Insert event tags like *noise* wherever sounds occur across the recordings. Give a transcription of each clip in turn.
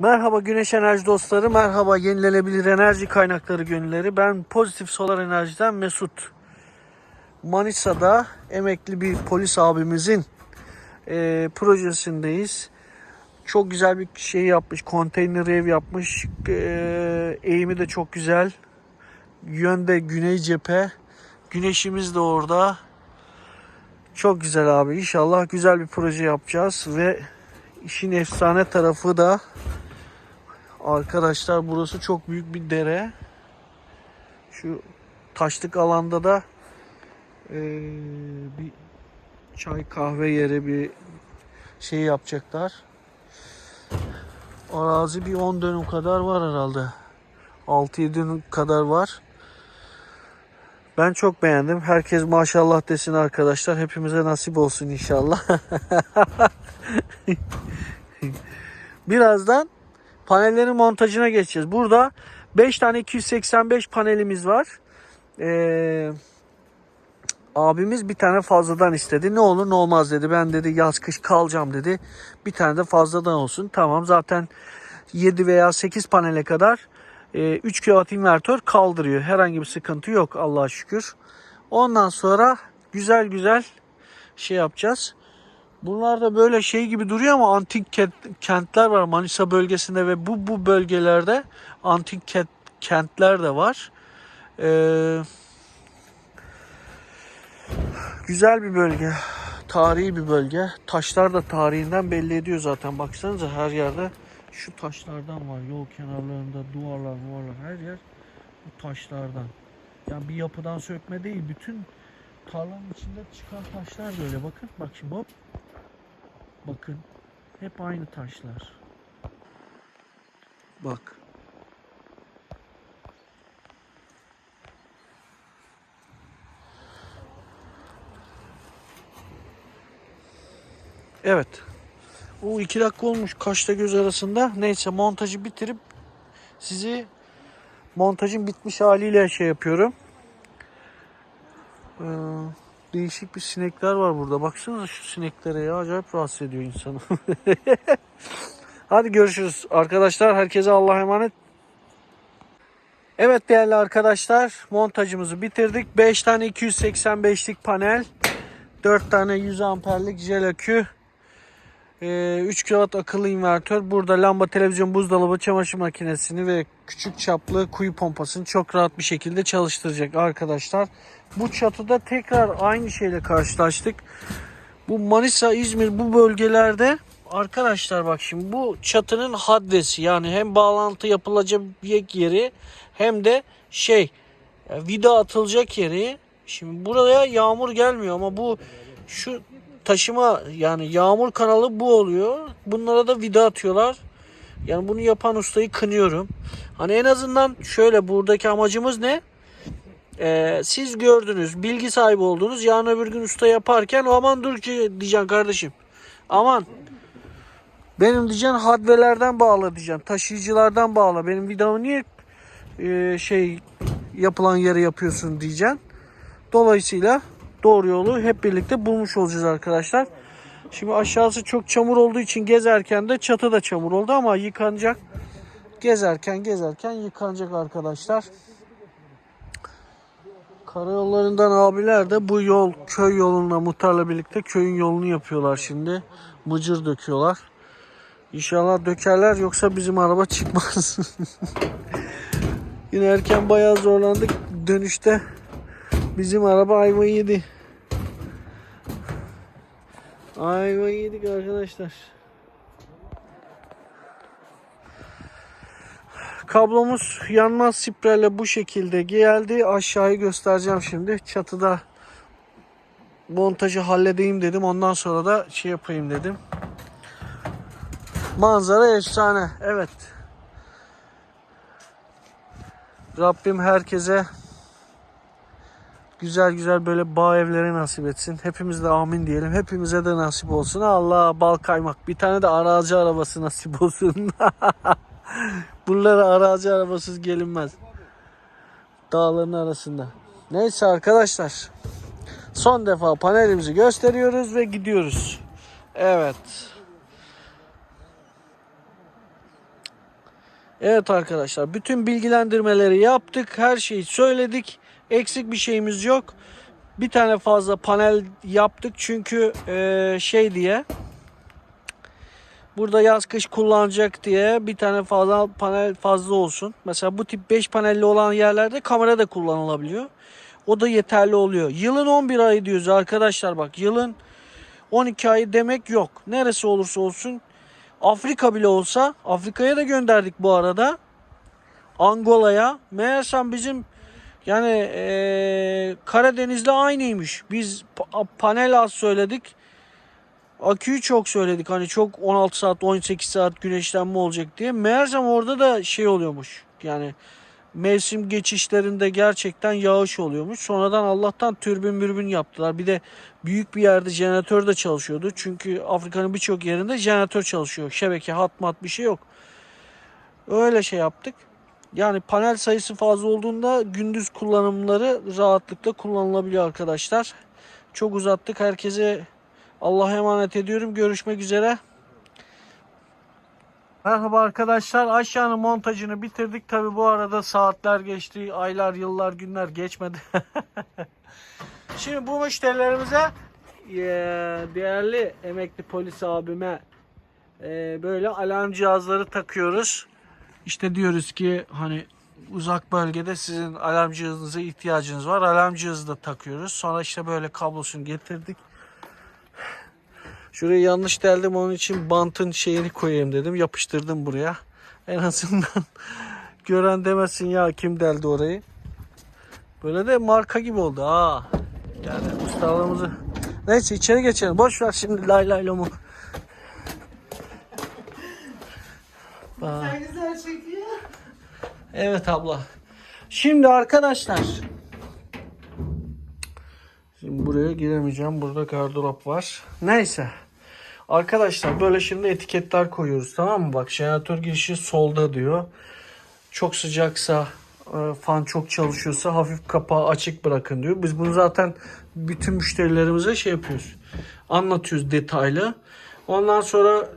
Merhaba Güneş Enerji dostları, merhaba yenilenebilir enerji kaynakları gönülleri. Ben Pozitif Solar Enerji'den Mesut. Manisa'da emekli bir polis abimizin e, projesindeyiz. Çok güzel bir şey yapmış, konteyner ev yapmış. E, eğimi de çok güzel. Yönde güney cephe. Güneşimiz de orada. Çok güzel abi. İnşallah güzel bir proje yapacağız ve işin efsane tarafı da Arkadaşlar burası çok büyük bir dere. Şu taşlık alanda da eee, bir çay kahve yeri bir şey yapacaklar. Arazi bir 10 dönüm kadar var herhalde. 6-7 dönüm kadar var. Ben çok beğendim. Herkes maşallah desin arkadaşlar. Hepimize nasip olsun inşallah. *laughs* Birazdan panellerin montajına geçeceğiz. Burada 5 tane 285 panelimiz var. Ee, abimiz bir tane fazladan istedi. Ne olur ne olmaz dedi. Ben dedi yaz kış kalacağım dedi. Bir tane de fazladan olsun. Tamam zaten 7 veya 8 panele kadar e, 3 kW invertör kaldırıyor. Herhangi bir sıkıntı yok Allah'a şükür. Ondan sonra güzel güzel şey yapacağız. Bunlar da böyle şey gibi duruyor ama antik kent- kentler var Manisa bölgesinde ve bu bu bölgelerde antik kent- kentler de var. Ee, güzel bir bölge. Tarihi bir bölge. Taşlar da tarihinden belli ediyor zaten. Baksanıza her yerde şu taşlardan var. Yol kenarlarında duvarlar, duvarlar her yer bu taşlardan. Yani bir yapıdan sökme değil. Bütün tarlanın içinde çıkan taşlar da öyle. Bakın bak şimdi hop Bakın hep aynı taşlar. Bak. Evet. O iki dakika olmuş kaşla göz arasında. Neyse montajı bitirip sizi montajın bitmiş haliyle şey yapıyorum. Ee, değişik bir sinekler var burada. Baksanıza şu sineklere ya. Acayip rahatsız ediyor insanı. *laughs* Hadi görüşürüz. Arkadaşlar herkese Allah'a emanet. Evet değerli arkadaşlar montajımızı bitirdik. 5 tane 285'lik panel. 4 tane 100 amperlik jel akü. 3 kW akıllı invertör. Burada lamba, televizyon, buzdolabı, çamaşır makinesini ve küçük çaplı kuyu pompasını çok rahat bir şekilde çalıştıracak arkadaşlar. Bu çatıda tekrar aynı şeyle karşılaştık. Bu Manisa, İzmir bu bölgelerde arkadaşlar bak şimdi bu çatının haddesi yani hem bağlantı yapılacak yeri hem de şey e, vida atılacak yeri. Şimdi buraya yağmur gelmiyor ama bu şu taşıma yani yağmur kanalı bu oluyor. Bunlara da vida atıyorlar. Yani bunu yapan ustayı kınıyorum. Hani en azından şöyle buradaki amacımız ne? Ee, siz gördünüz, bilgi sahibi oldunuz. Yarın öbür gün usta yaparken aman dur ki diyeceksin kardeşim. Aman benim diyeceksin hadvelerden bağla diyeceksin. Taşıyıcılardan bağla. Benim vidamı niye e, şey yapılan yere yapıyorsun diyeceksin. Dolayısıyla doğru yolu hep birlikte bulmuş olacağız arkadaşlar. Şimdi aşağısı çok çamur olduğu için gezerken de çatı da çamur oldu ama yıkanacak. Gezerken gezerken yıkanacak arkadaşlar. Karayollarından abiler de bu yol köy yoluna muhtarla birlikte köyün yolunu yapıyorlar şimdi. Mıcır döküyorlar. İnşallah dökerler yoksa bizim araba çıkmaz. *laughs* Yine erken bayağı zorlandık. Dönüşte bizim araba ayva yedi. Ayva yedik arkadaşlar. Kablomuz yanmaz sprayla bu şekilde geldi. Aşağıyı göstereceğim şimdi. Çatıda montajı halledeyim dedim. Ondan sonra da şey yapayım dedim. Manzara efsane. Evet. Rabbim herkese güzel güzel böyle bağ evleri nasip etsin. Hepimiz de amin diyelim. Hepimize de nasip olsun. Allah bal kaymak. Bir tane de arazi arabası nasip olsun. *laughs* Buralara arazi arabasız gelinmez. Dağların arasında. Neyse arkadaşlar. Son defa panelimizi gösteriyoruz ve gidiyoruz. Evet. Evet arkadaşlar bütün bilgilendirmeleri yaptık. Her şeyi söyledik. Eksik bir şeyimiz yok. Bir tane fazla panel yaptık çünkü eee, şey diye burada yaz kış kullanacak diye bir tane fazla panel fazla olsun. Mesela bu tip 5 panelli olan yerlerde kamera da kullanılabiliyor. O da yeterli oluyor. Yılın 11 ayı diyoruz arkadaşlar bak yılın 12 ayı demek yok. Neresi olursa olsun Afrika bile olsa Afrika'ya da gönderdik bu arada. Angola'ya. Meğersem bizim yani eee Karadeniz'le aynıymış. Biz pa- panel az söyledik. Aküyü çok söyledik. Hani çok 16 saat 18 saat güneşlenme olacak diye. Meğersem orada da şey oluyormuş. Yani mevsim geçişlerinde gerçekten yağış oluyormuş. Sonradan Allah'tan türbün mürbün yaptılar. Bir de büyük bir yerde jeneratör de çalışıyordu. Çünkü Afrika'nın birçok yerinde jeneratör çalışıyor. Şebeke, hat mat bir şey yok. Öyle şey yaptık. Yani panel sayısı fazla olduğunda gündüz kullanımları rahatlıkla kullanılabiliyor arkadaşlar. Çok uzattık. Herkese Allah'a emanet ediyorum. Görüşmek üzere. Merhaba arkadaşlar. Aşağının montajını bitirdik. Tabi bu arada saatler geçti. Aylar, yıllar, günler geçmedi. *laughs* Şimdi bu müşterilerimize eee, değerli emekli polis abime eee, böyle alarm cihazları takıyoruz. İşte diyoruz ki hani uzak bölgede sizin alarm cihazınıza ihtiyacınız var. Alarm cihazı da takıyoruz. Sonra işte böyle kablosunu getirdik. Şurayı yanlış deldim onun için bantın şeyini koyayım dedim. Yapıştırdım buraya. En azından *laughs* gören demesin ya kim deldi orayı. Böyle de marka gibi oldu ha. Yani ustalığımızı. Neyse içeri geçelim. Boş ver şimdi lay lay lomu. Aa. Sen güzel çekiyor. Evet abla. Şimdi arkadaşlar. Şimdi buraya giremeyeceğim. Burada gardırop var. Neyse. Arkadaşlar böyle şimdi etiketler koyuyoruz tamam mı? Bak jeneratör girişi solda diyor. Çok sıcaksa e, fan çok çalışıyorsa hafif kapağı açık bırakın diyor. Biz bunu zaten bütün müşterilerimize şey yapıyoruz. Anlatıyoruz detaylı. Ondan sonra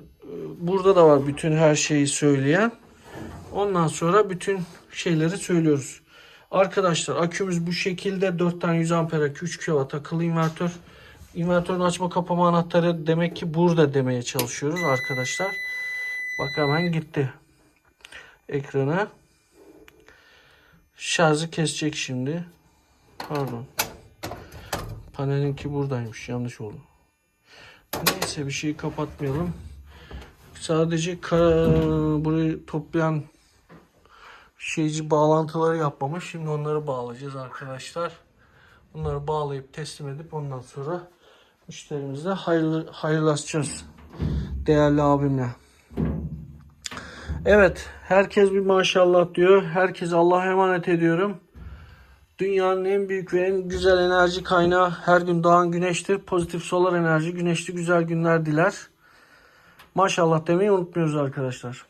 burada da var bütün her şeyi söyleyen. Ondan sonra bütün şeyleri söylüyoruz. Arkadaşlar akümüz bu şekilde 4 tane 100 amper akü 3 kW akıllı invertör. İnvertörün açma kapama anahtarı demek ki burada demeye çalışıyoruz arkadaşlar. Bak hemen gitti. Ekrana. Şarjı kesecek şimdi. Pardon. Panelinki buradaymış. Yanlış oldu. Neyse bir şeyi kapatmayalım. Sadece burayı toplayan şeyci bağlantıları yapmamış. Şimdi onları bağlayacağız arkadaşlar. Bunları bağlayıp teslim edip ondan sonra müşterimizle hayırlı, hayırlaşacağız. Değerli abimle. Evet. Herkes bir maşallah diyor. Herkes Allah'a emanet ediyorum. Dünyanın en büyük ve en güzel enerji kaynağı her gün doğan güneştir. Pozitif solar enerji güneşli güzel günler diler. Maşallah demeyi unutmuyoruz arkadaşlar.